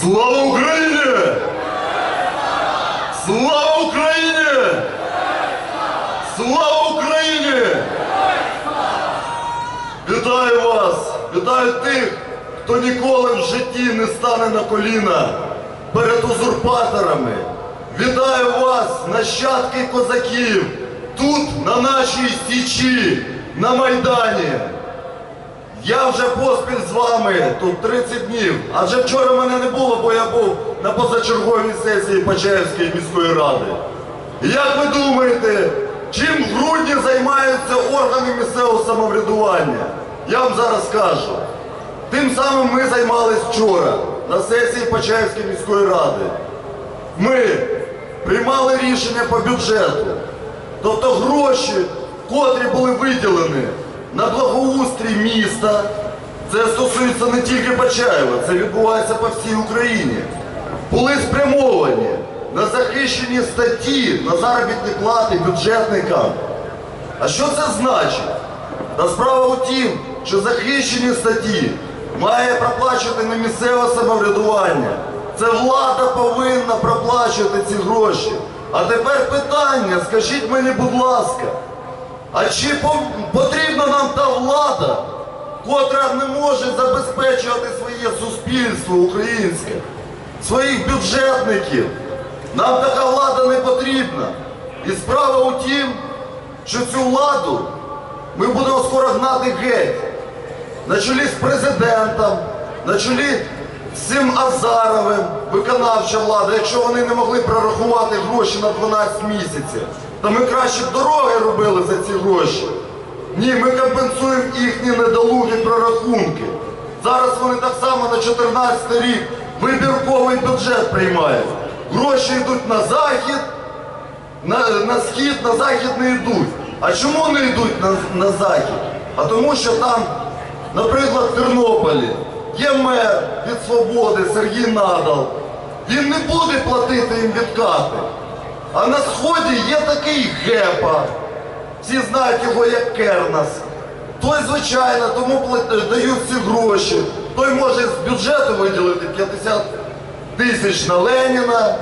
Слава Україні! Слава Україні! Слава Україні! Вітаю вас! Вітаю тих, хто ніколи в житті не стане на коліна перед узурпаторами. Вітаю вас, нащадки козаків, тут, на нашій січі, на Майдані. Я вже поспіль з вами тут 30 днів. Адже вчора мене не було, бо я був на позачерговій сесії Почаївської міської ради. Як ви думаєте, чим в грудні займаються органи місцевого самоврядування? Я вам зараз скажу. Тим самим ми займались вчора на сесії Почаївської міської ради. Ми приймали рішення по бюджету. Тобто гроші, котрі були виділені на благоустрій міста, це стосується не тільки Почаєва, це відбувається по всій Україні, були спрямовані на захищені статті, на заробітні плати бюджетникам. А що це значить? Та справа у тім, що захищені статті має проплачувати не місцеве самоврядування. Це влада повинна проплачувати ці гроші. А тепер питання, скажіть мені, будь ласка, а чи потрібна нам та влада, котра не може забезпечувати своє суспільство українське, своїх бюджетників? Нам така влада не потрібна. І справа у тім, що цю владу ми будемо скоро гнати геть. На чолі з президентом, на чолі з цим Азаровим, виконавча влада, якщо вони не могли прорахувати гроші на 12 місяців, то ми краще б дороги робили за ці гроші. Ні, ми компенсуємо їхні недолугі прорахунки. Зараз вони так само на 14 рік вибірковий бюджет приймають. Гроші йдуть на захід, на, на схід, на захід не йдуть. А чому не йдуть на, на захід? А тому що там, наприклад, в Тернополі є мер від свободи Сергій Надал. Він не буде платити їм відкати. А на сході є такий гепа. Всі знають його як Кернас. Той, звичайно, тому дають ці гроші. Той може з бюджету виділити 50 тисяч на Леніна.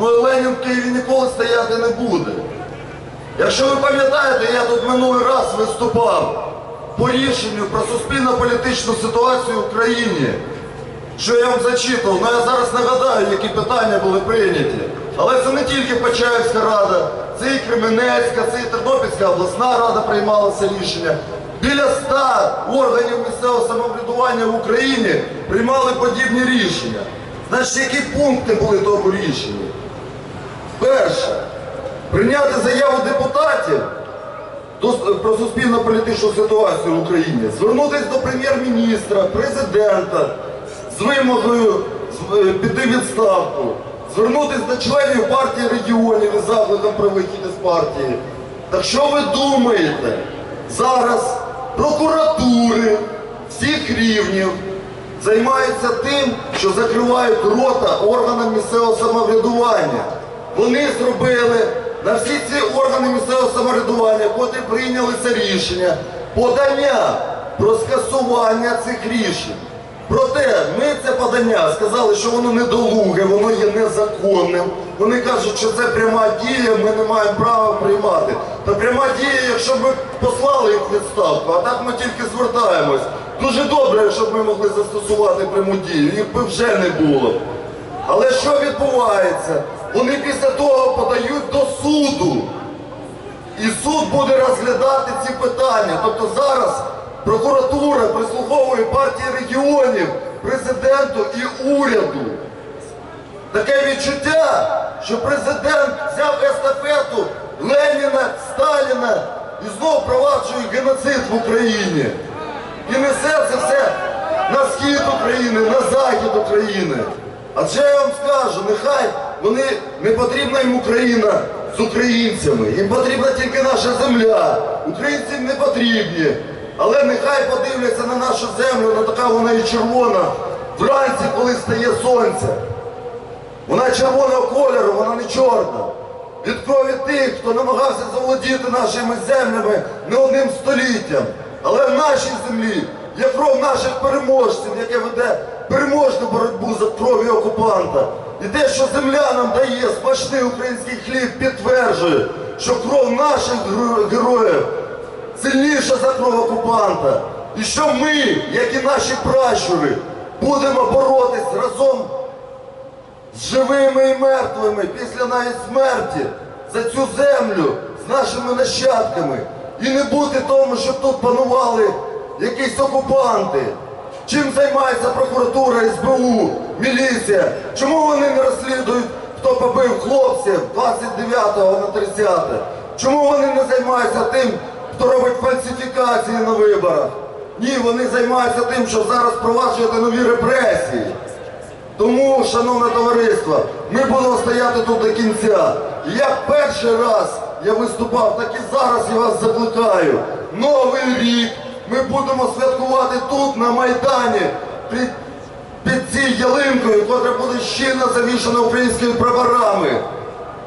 Ну і Ленін в Києві ніколи стояти не буде. Якщо ви пам'ятаєте, я тут минулий раз виступав по рішенню про суспільно-політичну ситуацію в Україні. Що я вам зачитував, ну я зараз нагадаю, які питання були прийняті. Але це не тільки Почаївська рада, це і Кременецька, це і Тернопільська обласна рада приймала це рішення. Біля ста органів місцевого самоврядування в Україні приймали подібні рішення. Значить, які пункти були в тому рішенні? Перше, прийняти заяву депутатів про суспільно-політичну ситуацію в Україні, звернутися до прем'єр-міністра, президента з вимогою е, піти відставку, звернутися до членів партії регіонів із закликом про вихід із партії. Так що ви думаєте? Зараз прокуратури всіх рівнів займаються тим, що закривають рота органам місцевого самоврядування. Вони зробили на всі ці органи місцевого самоврядування, котрі прийняли це рішення, подання про скасування цих рішень. Проте ми це подання сказали, що воно недолуге, воно є незаконним. Вони кажуть, що це пряма дія, ми не маємо права приймати. Та пряма дія, якщо ми послали їх відставку, а так ми тільки звертаємось. Дуже добре, щоб ми могли застосувати пряму дію, їх би вже не було. Але що відбувається? Вони після того подають до суду. І суд буде розглядати ці питання. Тобто зараз прокуратура прислуховує партії регіонів, президенту і уряду. Таке відчуття, що президент взяв естафету Леніна, Сталіна і знову впроваджує геноцид в Україні. І несе це все на схід України, на захід України. Адже я вам скажу, нехай вони не потрібна їм Україна з українцями. Їм потрібна тільки наша земля. Українці не потрібні. Але нехай подивляться на нашу землю, на така вона і червона. Вранці, коли стає сонце. Вона червоного кольору, вона не чорна. Від крові тих, хто намагався заволодіти нашими землями не одним століттям. Але в нашій землі є кров наших переможців, яке веде переможну боротьбу за кров'ю окупанта. І те, що земля нам дає смачний український хліб, підтверджує, що кров наших героїв сильніша за кров окупанта. І що ми, як і наші пращури, будемо боротись разом з живими і мертвими після навіть смерті за цю землю з нашими нащадками. І не бути тому, щоб тут панували якісь окупанти. Чим займається прокуратура, СБУ, міліція? Чому вони не розслідують, хто побив хлопців 29-го на 30? Чому вони не займаються тим, хто робить фальсифікації на виборах? Ні, вони займаються тим, що зараз впроваджувати нові репресії. Тому, шановне товариство, ми будемо стояти тут до кінця. Як перший раз я виступав, так і зараз я вас закликаю. Новий рік ми будемо святкувати тут, на Майдані, під, під цією ялинкою, котра буде щільно завішана українськими прапорами.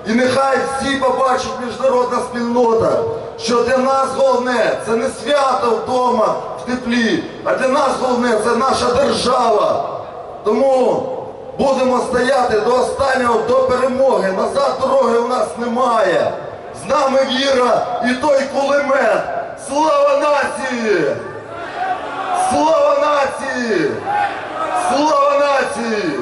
І нехай всі побачить міжнародна спільнота, що для нас головне це не свято вдома в теплі, а для нас головне це наша держава. Тому будемо стояти до останнього, до перемоги. Назад дороги у нас немає. З нами віра і той кулемет. Слава нації! Слава нації! Слава нації!